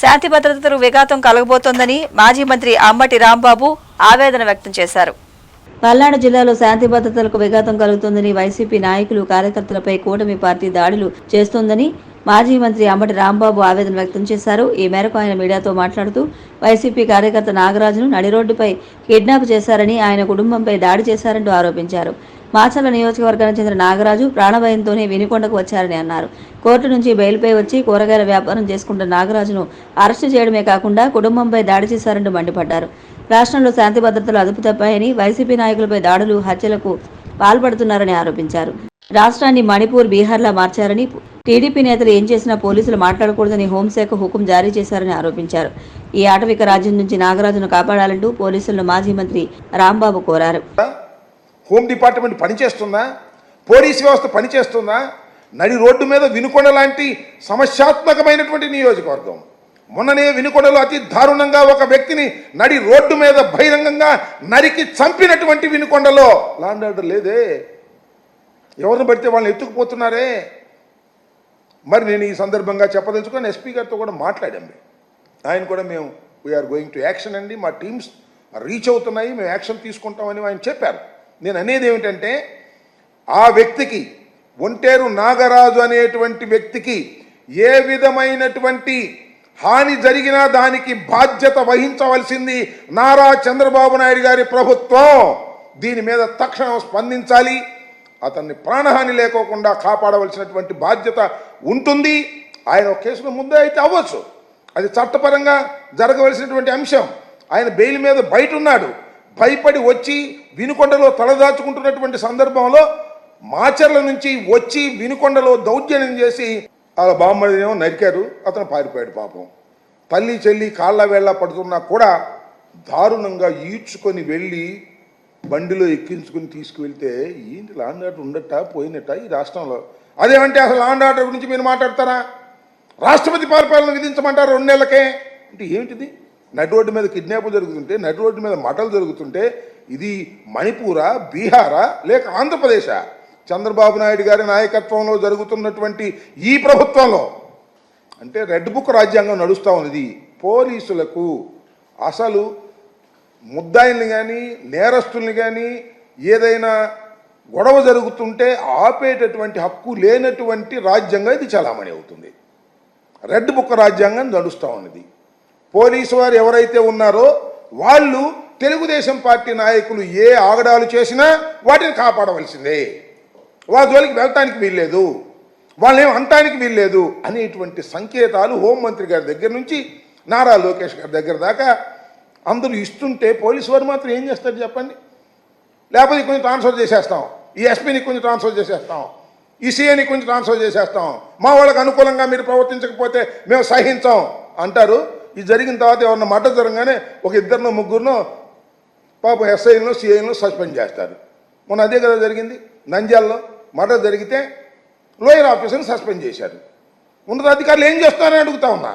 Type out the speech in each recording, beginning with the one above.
శాంతి భద్రతలు విఘాతం కలగబోతోందని మాజీ మంత్రి అమ్మటి రాంబాబు ఆవేదన వ్యక్తం చేశారు. పల్నాడు జిల్లాలో శాంతి భద్రతలకు విఘాతం కలుగుతుందని వైసీపీ నాయకులు కార్యకర్తలపై కూటమి పార్టీ దాడులు చేస్తోందని మాజీ మంత్రి అంబటి రాంబాబు ఆవేదన వ్యక్తం చేశారు. ఈ మేరకు ఆయన మీడియాతో మాట్లాడుతూ వైసీపీ కార్యకర్త నాగరాజును నడి రోడ్డుపై కిడ్నాప్ చేశారని ఆయన కుటుంబంపై దాడి చేశారంటూ ఆరోపించారు. మాచర్ల నియోజకవర్గానికి చెందిన నాగరాజు ప్రాణభయంతోనే వినికొండకు వచ్చారని అన్నారు. కోర్టు నుంచి బెయిల్పై వచ్చి కూరగాయల వ్యాపారం చేసుకుంటున్న నాగరాజును అరెస్టు చేయడమే కాకుండా కుటుంబంపై దాడి చేశారంటూ మండిపడ్డారు. రాష్ట్రంలో శాంతి భద్రతలు అదుపు తప్పాయని వైసీపీ నాయకులపై దాడులు హత్యలకు పాల్పడుతున్నారని ఆరోపించారు. రాష్ట్రాన్ని మణిపూర్ బీహార్లా మార్చారని టీడీపీ నేతలు ఏం చేసినా పోలీసులు మాట్లాడకూడదని హోంశాఖ హుకుం జారీ చేశారని ఆరోపించారు. ఈ ఆటవిక రాజ్యం నుంచి నాగరాజును కాపాడాలంటూ పోలీసులను మాజీ మంత్రి రాంబాబు కోరారు. హోమ్ డిపార్ట్మెంట్ పనిచేస్తుందా? పోలీస్ వ్యవస్థ పనిచేస్తుందా? నడి రోడ్డు మీద వినుకొండ లాంటి సమస్యాత్మకమైనటువంటి నియోజకవర్గం. మొన్ననే వినుకొండలో అతి దారుణంగా ఒక వ్యక్తిని నడి రోడ్డు మీద బహిరంగంగా నరికి చంపినటువంటి వినుకొండలో. లాండ్ ఆర్డర్ లేదే. ఎవరిని పడితే వాళ్ళని ఎత్తుకుపోతున్నారే? మరి నేను ఈ సందర్భంగా చెప్పదలుచుకొని ఎస్పీ గారితో కూడా మాట్లాడాం ఆయన కూడా మేము వీఆర్ గోయింగ్ టు యాక్షన్ అండి. మా టీమ్స్ రీచ్ అవుతున్నాయి మేము యాక్షన్ తీసుకుంటామని ఆయన చెప్పారు. నేను అనేది ఏమిటంటే ఆ వ్యక్తికి ఒంటేరు నాగరాజు అనేటువంటి వ్యక్తికి ఏ విధమైనటువంటి హాని జరిగినా దానికి బాధ్యత వహించవలసింది నారా చంద్రబాబు నాయుడు గారి ప్రభుత్వం. దీని మీద తక్షణం స్పందించాలి. అతన్ని ప్రాణహాని లేకోకుండా కాపాడవలసినటువంటి బాధ్యత ఉంటుంది. ఆయన ఒక కేసులో ముందే అయితే అవ్వచ్చు. అది చట్టపరంగా జరగవలసినటువంటి అంశం. ఆయన బెయిల్ మీద బయట ఉన్నాడు భయపడి వచ్చి వినుకొండలో తలదాచుకుంటున్నటువంటి సందర్భంలో మాచర్ల నుంచి వచ్చి వినుకొండలో దౌర్జన్యం చేసి వాళ్ళ బామ్మడినేమో నరికారు అతను పారిపోయాడు పాపం. తల్లి చెల్లి కాళ్ళ వేళ్ళ పడుతున్నా కూడా దారుణంగా ఈడ్చుకొని వెళ్ళి బండిలో ఎక్కించుకుని తీసుకువెళ్తే ఏంటి లాండ్ ఆర్డర్ ఉండట పోయినట్ట ఈ రాష్ట్రంలో? అదేమంటే అసలు లాండ్ ఆర్డర్ గురించి మీరు మాట్లాడతారా? రాష్ట్రపతి పరిపాలన విధించమంటారు రెండు నెలలకే అంటే ఏమిటిది నడి రోడ్డు మీద కిడ్నాప్ జరుగుతుంటే నడి రోడ్డు మీద మటలు జరుగుతుంటే ఇది మణిపూరా బీహారా లేక ఆంధ్రప్రదేశా? చంద్రబాబు నాయుడు గారి నాయకత్వంలో జరుగుతున్నటువంటి ఈ ప్రభుత్వంలో. అంటే రెడ్ బుక్ రాజ్యాంగం నడుస్తూ ఉన్నది. పోలీసులకు అసలు ముద్దాయిల్ని కానీ నేరస్తుల్ని కానీ ఏదైనా గొడవ జరుగుతుంటే ఆపేటటువంటి హక్కు లేనటువంటి రాజ్యాంగం ఇది చలామణి అవుతుంది. రెడ్ బుక్ రాజ్యాంగం నడుస్తూ ఉన్నది. పోలీసు వారు ఎవరైతే ఉన్నారో వాళ్ళు తెలుగుదేశం పార్టీ నాయకులు ఏ ఆగడాలు చేసినా వాటిని కాపాడవలసిందే. వాళ్ళ జోలికి వెళ్ళటానికి వీల్లేదు. వాళ్ళేం అంటానికి వీల్లేదు అనేటువంటి సంకేతాలు హోంమంత్రి గారి దగ్గర నుంచి నారా లోకేష్ గారి దగ్గర దాకా అందరూ ఇస్తుంటే పోలీసు వారు మాత్రం ఏం చేస్తారు చెప్పండి? లేకపోతే కొంచెం ట్రాన్స్ఫర్ చేసేస్తాం. ఈ ఎస్పీని కొంచెం ట్రాన్స్ఫర్ చేసేస్తాం. ఈ సీఏని కొంచెం ట్రాన్స్ఫర్ చేసేస్తాం. మా వాళ్ళకి అనుకూలంగా మీరు ప్రవర్తించకపోతే మేము సహించాం అంటారు. ఇది జరిగిన తర్వాత ఎవరన్నా మడ్డ జరగగానే ఒక ఇద్దరినో ముగ్గురునో పాపం ఎస్ఐలను సిఐలను సస్పెండ్ చేస్తారు. మొన్న అదే కదా జరిగింది. నంద్యాలలో మర్డర్ జరిగితే లోయర్ ఆఫీసర్ని సస్పెండ్ చేశారు. ఉన్నత అధికారులు ఏం చేస్తారని అడుగుతా ఉన్నా.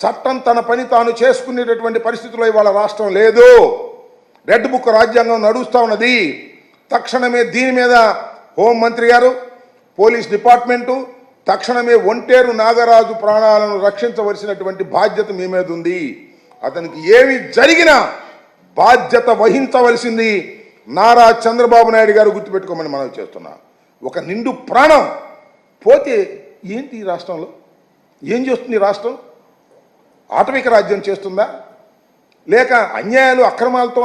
చట్టం తన పని తాను చేసుకునేటటువంటి పరిస్థితుల్లో ఇవాళ రాష్ట్రం లేదు. రెడ్ బుక్ రాజ్యాంగం నడుస్తూ ఉన్నది. తక్షణమే దీని మీద హోంమంత్రి గారు పోలీస్ డిపార్ట్మెంటు తక్షణమే ఒంటేరు నాగరాజు ప్రాణాలను రక్షించవలసినటువంటి బాధ్యత మీ మీద ఉంది. అతనికి ఏమి జరిగినా బాధ్యత వహించవలసింది నారా చంద్రబాబు నాయుడు గారు గుర్తుపెట్టుకోమని మనం చేస్తున్నా. ఒక నిండు ప్రాణం పోతే ఏంటి ఈ రాష్ట్రంలో? ఏం చేస్తుంది ఈ రాష్ట్రం? ఆటవిక రాజ్యం చేస్తుందా? లేక అన్యాయాలు అక్రమాలతో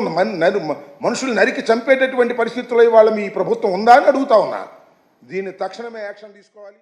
మనుషులు నరికి చంపేటటువంటి పరిస్థితుల్లో ఇవాళ మీ ప్రభుత్వం ఉందా అని అడుగుతా ఉన్నా. దీన్ని తక్షణమే యాక్షన్ తీసుకోవాలి.